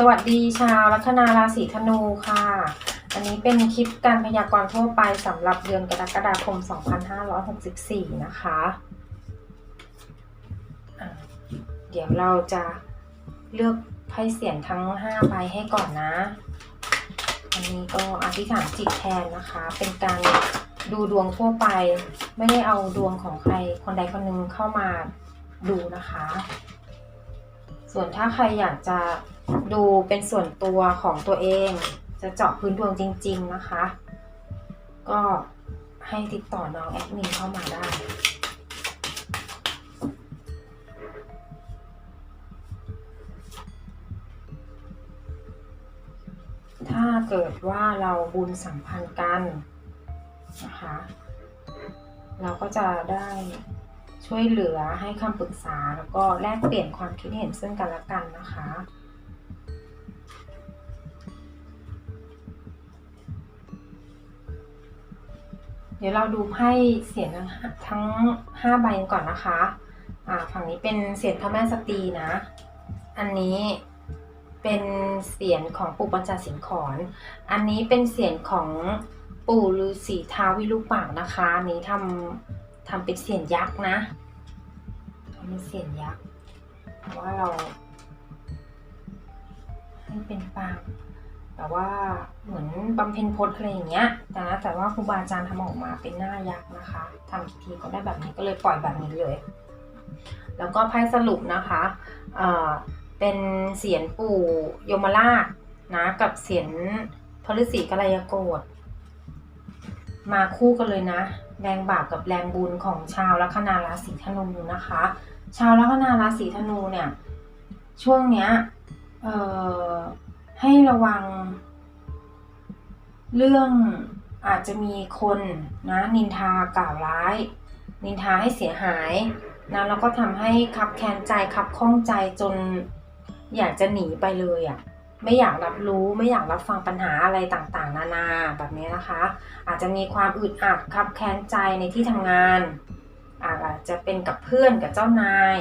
สวัสดีชาวลัคนาราศีธนูค่ะ อันนี้เป็นคลิปการพยากรณ์ทั่วไปสำหรับเดือนกรกฎาคม 2564 นะคะะเดี๋ยวเราจะเลือกไพ่เสียงทั้ง 5 ใบให้ก่อนนะ อันนี้ก็อธิษฐานจิตแทนนะคะ เป็นการดูดวงทั่วไป ไม่ได้เอาดวงของใครคนใดคนหนึ่งเข้ามาดูนะคะ ส่วนถ้าใครอยากจะ ดูเป็นส่วนตัวของตัวเอง จะเจาะพื้นดวงจริง ๆนะคะ ก็ให้ติดต่อน้องแอดมินเข้ามาได้ถ้าเกิดว่าเราบุญสัมพันธ์กันนะคะ เราก็จะได้ช่วยเหลือให้คำปรึกษาแล้วก็แลกเปลี่ยนความคิดเห็นซึ่งกันและกันนะคะ เดี๋ยวเราดูไพ่เสียงทั้งห้าใบก่อนนะคะ อ่า ฝั่งนี้เป็นเสียงพระแม่สตรีนะ อันนี้เป็นเสียงของปู่ปัญจสิงขอนอันนี้เป็นเสียงของปู่ฤาษีท้าววิรูปักนะคะอันนี้ทำทำเป็นเสียงยักษ์นะทำเป็นเสียงยักษ์เพราะว่าเราให้เป็นปาง แต่ว่าเหมือนบำเพ็ญพจน์อะไรอย่างเงี้ยแต่นะแต่ว่าครูบาอาจารย์ทำออกมาเป็นหน้ายักษ์นะคะทำกี่ทีก็ได้แบบนี้ก็เลยปล่อยแบบนี้เลย แล้วก็ไพ่สรุปนะคะเอ่อเป็นเสียนปู่ยมราชนะกับเสียนพระฤาษีกัลยาโกฏมาคู่กันเลยนะแรงบาปกับแรงบุญของชาวลัคนาราศีธนูนะคะ ชาวลัคนาราศีธนูเนี่ยช่วงเนี้ยเอ่อ ให้ระวัง เรื่องอาจจะมีคนนะนินทากล่าวร้าย นินทาให้เสียหายนะแล้วก็ทำให้คับแค้นใจคับข้องใจจนอยากจะหนีไปเลยอะ่ะไม่อยากรับรู้ไม่อยากรับฟังปัญหาอะไรต่างๆ นานาแบบนี้นะคะ อาจจะมีความอึดอัดคับแค้นใจในที่ทำงาน อาจจะเป็นกับเพื่อนกับเจ้านาย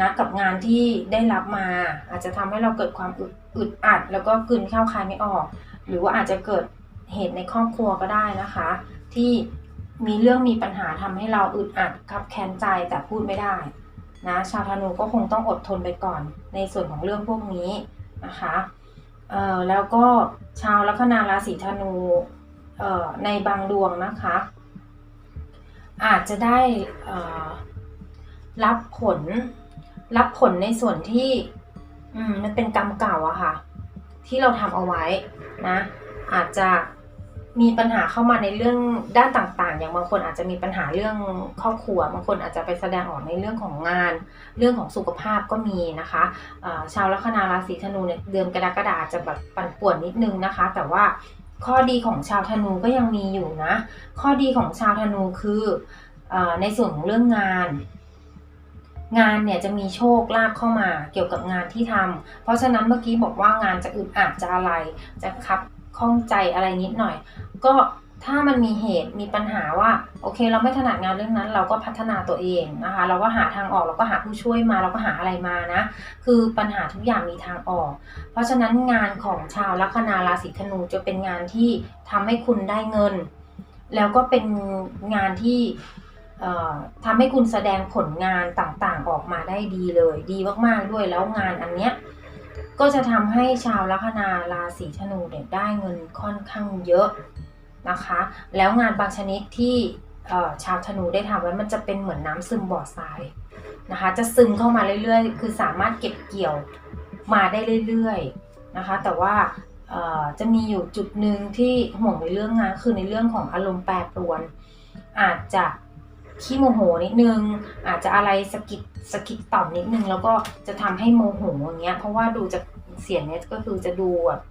นะกับงานที่ได้รับมา อาจจะทำให้เราเกิดความอึด อึดอัดแล้วก็กลืนข้าวคายไม่ออก หรือว่าอาจจะเกิดเหตุในครอบครัวก็ได้นะคะ ที่มีเรื่องมีปัญหาทำให้เราอึดอัดคับแค้นใจแต่พูดไม่ได้นะชาวธนูก็คงต้องอดทนไปก่อน ในส่วนของเรื่องพวกนี้นะคะเอ่อแล้วก็ชาวลัคนาราศีธนูเอ่อในบางดวงนะคะ อาจจะได้รับผลรับผลในส่วนที่ อืมมันเป็นกรรมเก่าอะค่ะ ที่เราทำเอาไว้นะ อาจจะมีปัญหาเข้ามาในเรื่องด้านต่างๆ อย่างบางคนอาจจะมีปัญหาเรื่องครอบครัว บางคนอาจจะไปแสดงออกในเรื่องของงาน เรื่องของสุขภาพก็มีนะคะะชาวลัคนาราศีธนูเนี่ยเดือนกรกฎาคมจะแบบปั่นป่วนนิดนึงนะคะ แต่ว่าข้อดีของชาวธนูก็ยังมีอยู่นะ ข้อดีของชาวธนูคืออในส่วนของเรื่องงาน งานเนี่ยจะมีโชคลาภเข้ามาเกี่ยวกับงานที่ทำเพราะฉะนั้นเมื่อกี้บอกว่างานจะอึดอัดจะอะไร จะคับข้องใจอะไรนิดหน่อย ก็ถ้ามันมีเหตุมีปัญหาว่าโอเค เราไม่ถนัดงานเรื่องนั้น เราก็พัฒนาตัวเองนะคะ เราก็หาทางออกเราก็หาผู้ช่วยมาเราก็หาอะไรมานะ คือปัญหาทุกอย่างมีทางออก เพราะฉะนั้นงานของชาวลัคนาราศีธนูจะเป็นงานที่ทำให้คุณได้เงิน แล้วก็เป็นงานที่ ทำให้คุณแสดงผลงานต่างๆออกมาได้ดีเลย ดีมากๆด้วยแล้วงานอันเนี้ยก็จะทำให้ชาวลัคนาราศีธนูเนี่ยได้เงินค่อนข้างเยอะนะคะ แล้วงานบางชนิดที่ชาวธนูได้ทำไว้มันจะเป็นเหมือนน้ำซึมบ่อทรายนะคะ จะซึมเข้ามาเรื่อยๆ คือสามารถเก็บเกี่ยวมาได้เรื่อยๆนะคะ แต่ว่าจะมีอยู่จุดหนึ่งที่ห่วงในเรื่องงานคือในเรื่องของอารมณ์แปรปรวน อาจจะ ขี้โมโหนิดนึง อาจจะอะไรสกิดสกิดต่อมนิดนึง แล้วก็จะทำให้โมโหอย่างเงี้ย เพราะว่าดูจากเสียงเนี้ยก็คือจะดูแบบ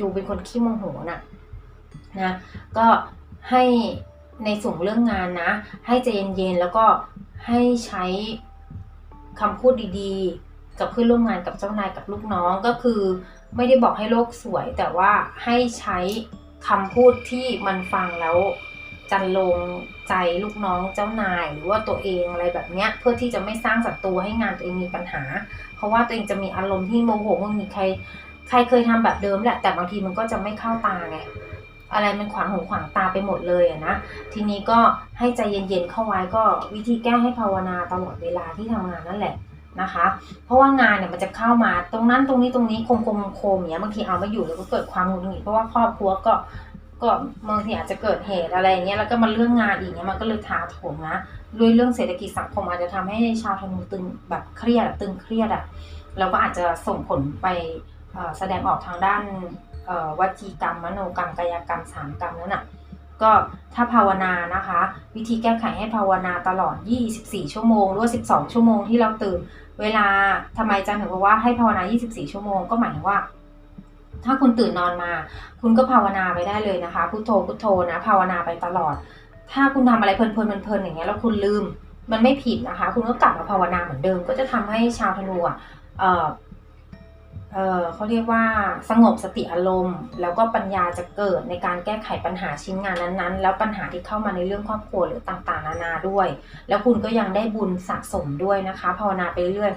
ดูเป็นคนขี้โมโหน่ะนะก็ให้ในส่วนเรื่องงานนะ ให้ใจเย็นๆแล้วก็ให้ใช้คำพูดดีๆ กับเพื่อนร่วมงานกับเจ้านายกับลูกน้องก็คือ ไม่ได้บอกให้โลกสวย แต่ว่าให้ใช้คำพูดที่มันฟังแล้ว จันลงใจลูกน้องเจ้านายหรือว่าตัวเองอะไรแบบเนี้ยเพื่อที่จะไม่สร้างศัตรูให้งานตัวเองมีปัญหา เพราะว่าตัวเองจะมีอารมณ์ที่โมโหมึงมีใคร ใครเคยทำแบบเดิมแหละแต่บางทีมันก็จะไม่เข้าตาไงอะไรมันขวางหูขวางตาไปหมดเลยอะนะทีนี้ก็ให้ใจเย็นๆเข้าไว้ก็วิธีแก้ให้ภาวนาตลอดเวลาที่ทำงานนั่นแหละนะคะ เพราะว่างานเนี่ยมันจะเข้ามาตรงนั้นตรงนี้ตรงนี้โคมโคมโคมเงี้ยบางทีเอาไม่อยู่แล้วก็เกิดความหงุดหงิดเพราะว่าครอบครัวก็ ก็บางทีอาจจะเกิดเหตุอะไรเงี้ยแล้วก็มาเรื่องงานอีกเงี้ยมันก็เลยถาโถมนะด้วยเรื่องเศรษฐกิจสังคมอาจจะทำให้ชาวธนูตึงแบบเครียดตึงเครียดอะแล้วก็อาจจะส่งผลไปแสดงออกทางด้านเอ่อวจีกรรมมโนกรรมกายกรรมสามกรรมนั่นน่ะก็ถ้าภาวนานะคะ วิธีแก้ไขให้ภาวนาตลอด 24 ชั่วโมง หรือว่า 12 ชั่วโมงที่เราตื่น เวลาทำไมอาจันถึงบอกว่าให้ภาวนา 24 ชั่วโมงก็หมายถึงว่า ถ้าคุณตื่นนอนมา คุณก็ภาวนาไปได้เลยนะคะ พุทโธพุทโธนะภาวนาไปตลอด ถ้าคุณทำอะไรเพลินๆเพลินๆอย่างเงี้ยแล้วคุณลืมมันไม่ผิดนะคะ คุณก็กลับมาภาวนาเหมือนเดิม ก็จะทำให้ชาวธนูอะเออเออเขาเรียกว่าสงบสติอารมณ์ แล้วก็ปัญญาจะเกิดในการแก้ไขปัญหาชิ้นงานนั้นๆ แล้วปัญหาที่เข้ามาในเรื่องครอบครัวหรือต่างๆ นานาด้วย แล้วคุณก็ยังได้บุญสะสมด้วยนะคะภาวนาไปเรื่อย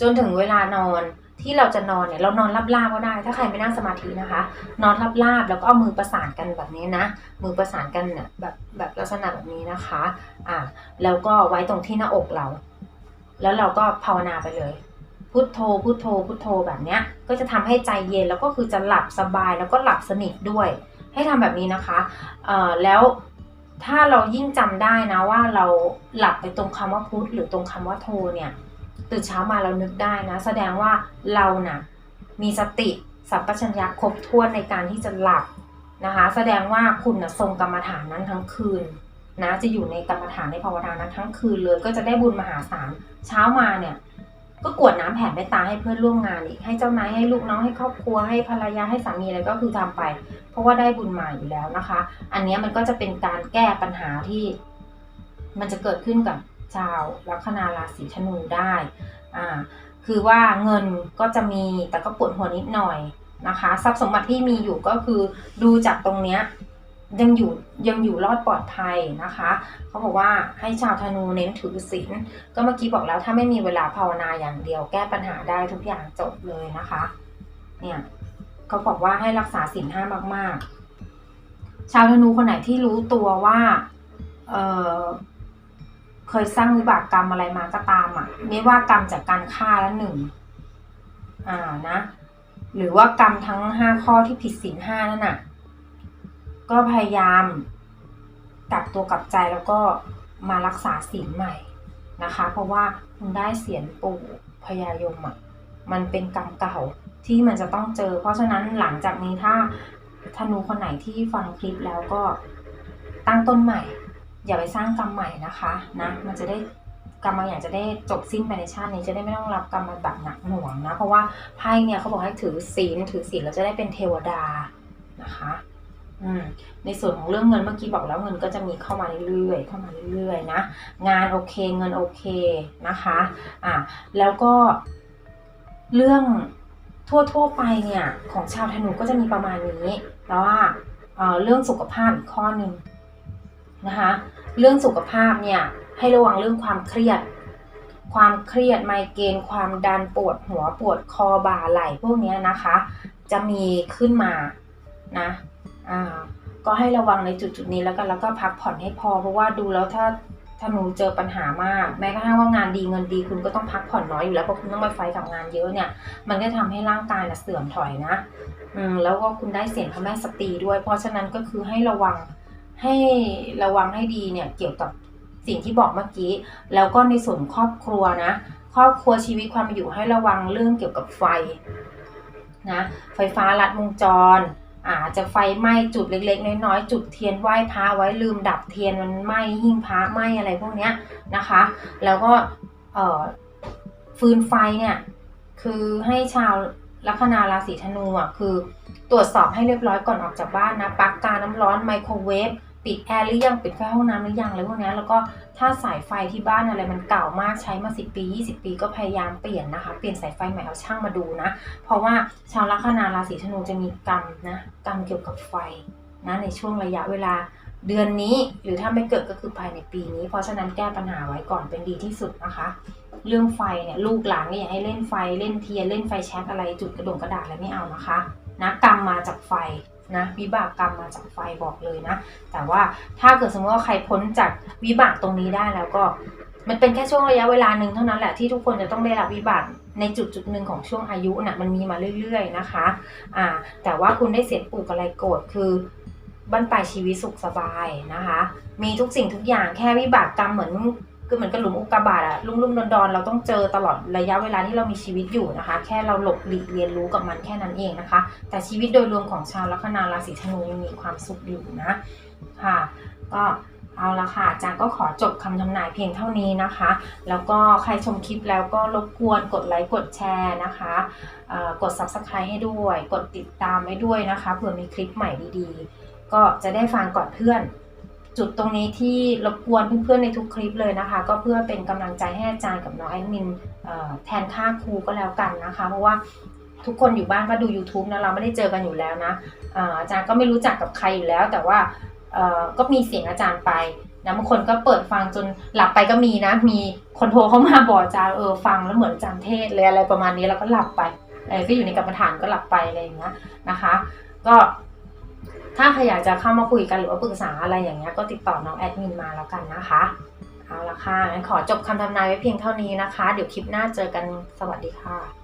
จนถึงเวลานอน ที่เราจะนอนเนี่ยเรานอนรับลาบก็ได้ ถ้าใครไม่นั่งสมาธินะคะ นอนรับลาบแล้วก็เอามือประสานกันแบบนี้นะ มือประสานกันเนี่ยแบบแบบลักษณะแบบนี้นะคะอ่าแล้วก็ไว้ตรงที่หน้าอกเรา แล้วเราก็ภาวนาไปเลยพุทโธพุทโธพุทโธแบบเนี้ยก็จะทำให้ใจเย็นแล้วก็คือจะหลับสบายแล้วก็หลับสนิทด้วย ให้ทำแบบนี้นะคะเอ่อแล้วถ้าเรายิ่งจำได้นะว่าเราหลับไปตรงคำว่าพุทหรือตรงคำว่าโธเนี่ย ตื่นเช้ามาเรานึกได้นะ แสดงว่าเราน่ะมีสติสัมปชัญญะครบถ้วนในการที่จะหลับนะคะ แสดงว่าคุณนะทรงกรรมฐานนั้นทั้งคืนนะจะอยู่ในกรรมฐานในภาวนานั้นทั้งคืนเลยก็จะได้บุญมหาศาลเช้ามาเนี่ยก็กรวดน้ำแผ่เมตตาให้เพื่อนร่วมงานอีกให้เจ้านายให้ลูกน้องให้ครอบครัวให้ภรรยาให้สามีอะไรก็คือทำไป เพราะว่าได้บุญมาอยู่แล้วนะคะ อันนี้มันก็จะเป็นการแก้ปัญหาที่ มันจะเกิดขึ้นกับ ชาวลัคนาราศีธนูได้อ่าคือว่าเงินก็จะมีแต่ก็ปวดหัวนิดหน่อยนะคะ ทรัพย์สมบัติที่มีอยู่ก็คือดูจากตรงเนี้ยยังอยู่ยังอยู่รอดปลอดภัยนะคะเขาบอกว่าให้ชาวธนูเน้นถือศีลก็เมื่อกี้บอกแล้วถ้าไม่มีเวลาภาวนาอย่างเดียว แก้ปัญหาได้ทุกอย่างจบเลยนะคะเนี่ยเขาบอกว่าให้รักษาศีลห้ามาก ๆ ชาวธนูคนไหนที่รู้ตัวว่าเออ เคยสร้างวิบากกรรมอะไรมาก็ตามอะ ไม่ว่ากรรมจากการฆ่าละหนึ่งอ่านะ หรือว่ากรรมทั้งห้าข้อที่ผิดศีลห้านั่นน่ะ ก็พยายามกลับตัวกลับใจแล้วก็มารักษาศีลใหม่นะคะ เพราะว่าคุณได้เสียนปู่พญายมอะมันเป็นกรรมเก่าที่มันจะต้องเจอ เพราะฉะนั้นหลังจากนี้ถ้าธนูคนไหนที่ฟังคลิปแล้วก็ตั้งต้นใหม่ อย่าไปสร้างกรรมใหม่นะคะนะมันจะได้กรรมบางอย่างจะได้จบสิ้นไปในชาตินี้จะได้ไม่ต้องรับกรรมแบบหนักหน่วงนะ เพราะว่าไพ่เนี่ยเขาบอกให้ถือศีลถือศีลแล้วจะได้เป็นเทวดานะคะอืมในส่วนของเรื่องเงินเมื่อกี้บอกแล้วเงินก็จะมีเข้ามาเรื่อยๆเข้ามาเรื่อยๆนะ งานโอเคเงินโอเคนะคะอะแล้วก็เรื่องทั่วๆไปเนี่ยของชาวธนูก็จะมีประมาณนี้แต่ว่าเอ่อเรื่องสุขภาพอีกข้อหนึ่งนะคะ เรื่องสุขภาพเนี่ยให้ระวังเรื่องความเครียด ความเครียดไมเกรนความดันปวดหัวปวดคอบ่าไหล่พวกนี้นะคะ จะมีขึ้นมานะอ่าก็ให้ระวังในจุดจุดๆนี้แล้วกันแล้วก็พักผ่อนให้พอ เพราะว่าดูแล้วถ้าถ้าหนูเจอปัญหามาก แม้กระทั่งว่างานดีเงินดีคุณก็ต้องพักผ่อนน้อยอยู่แล้วเพราะคุณต้องไปไฟกับงานเยอะเนี่ย มันก็ทำให้ร่างกายนะเสื่อมถอยนะ อืมแล้วก็คุณได้เสียงพระแม่สตรีด้วย เพราะฉะนั้นก็คือให้ระวัง ให้ระวังให้ดีเนี่ยเกี่ยวกับสิ่งที่บอกเมื่อกี้ แล้วก็ในส่วนครอบครัวนะ ครอบครัวชีวิตความอยู่ให้ระวังเรื่องเกี่ยวกับไฟนะไฟฟ้าลัดวงจรอาจจะไฟไหม้จุดเล็กๆ น้อยๆ จุดเทียนไหว้พระไว้ลืมดับเทียนมันไหม้หิ้งพระไหม้อะไรพวกเนี้ยนะคะ แล้วก็เอ่อฟืนไฟเนี่ยคือให้ชาวลัคนาราศีธนูอะคือตรวจสอบให้เรียบร้อยก่อนออกจากบ้านนะปลั๊กกาน้ำร้อนไมโครเวฟ ปิดแอร์หรือยังปิดไฟห้องน้ำหรือยังอะไรพวกนี้แล้วก็ถ้าสายไฟที่บ้านอะไรมันเก่ามากใช้มา 10 ปี 20 ปีก็พยายามเปลี่ยนนะคะ เปลี่ยนสายไฟใหม่เอาช่างมาดูนะ เพราะว่าชาวลัคนาราศีธนูจะมีกรรมนะกรรมเกี่ยวกับไฟนะในช่วงระยะเวลาเดือนนี้หรือถ้าไม่เกิดก็คือภายในปีนี้ เพราะฉะนั้นแก้ปัญหาไว้ก่อนเป็นดีที่สุดนะคะ เรื่องไฟเนี่ยลูกหลานเนี่ยอย่าให้เล่นไฟเล่นเทียนเล่นไฟแช็กอะไรจุดกระดงกระดาษอะไรไม่เอานะคะนะกรรมมาจากไฟ นะวิบากกรรมมาจากไฟบอกเลยนะ แต่ว่าถ้าเกิดสมมติว่าใครพ้นจากวิบากตรงนี้ได้แล้วก็มันเป็นแค่ช่วงระยะเวลาหนึ่งเท่านั้นแหละที่ทุกคนจะต้องได้รับวิบากในจุดจุดหนึ่งของช่วงอายุน่ะมันมีมาเรื่อย ๆนะคะอ่าแต่ว่าคุณได้เสียปลูกอะไรโกรธคือบั้นปลายชีวิตสุขสบายนะคะ มีทุกสิ่งทุกอย่างแค่วิบากกรรมเหมือน คือเหมือนกับหลุมอุกกาบาตอะลุ่มลุ่มดอนดอนๆเราต้องเจอตลอดระยะเวลาที่เรามีชีวิตอยู่นะคะ แค่เราหลบหลีกเรียนรู้กับมันแค่นั้นเองนะคะ แต่ชีวิตโดยรวมของชาวลัคนาราศีธนูยังมีความสุขอยู่นะค่ะ ก็เอาละค่ะอาจารย์ก็ขอจบคำทำนายเพียงเท่านี้นะคะ แล้วก็ใครชมคลิปแล้วก็รบกวนกดไลค์กดแชร์นะคะกด subscribe ให้ด้วย กดติดตามไว้ด้วยนะคะเผื่อมีคลิปใหม่ดีๆ ก็จะได้ฟังก่อนเพื่อน จุดตรงนี้ที่รบกวนเพื่อนๆในทุกคลิปเลยนะคะ ก็เพื่อเป็นกำลังใจให้อาจารย์กับน้องแอดมินแทนค่าครูก็แล้วกันนะคะ เพราะว่าทุกคนอยู่บ้านก็ดู YouTube นะเราไม่ได้เจอกันอยู่แล้วนะอาจารย์ก็ไม่รู้จักกับใครอยู่แล้ว แต่ว่าก็มีเสียงอาจารย์ไปนะบางคนก็เปิดฟังจนหลับไปก็มีนะ มีคนโทรเข้ามาบอกอาจารย์เออฟังแล้วเหมือนอาจารย์เทศเลยอะไรประมาณนี้แล้วก็หลับไปเออก็อยู่ในกรรมฐานก็หลับไปอะไรอย่างเงี้ยนะคะ ก็ ถ้าใครอยากจะเข้ามาคุยกันหรือว่าปรึกษาอะไรอย่างเงี้ยก็ติดต่อน้องแอดมินมาแล้วกันนะคะเอาละค่ะงั้นขอจบคำทำนายไว้เพียงเท่านี้นะคะ เดี๋ยวคลิปหน้าเจอกันสวัสดีค่ะ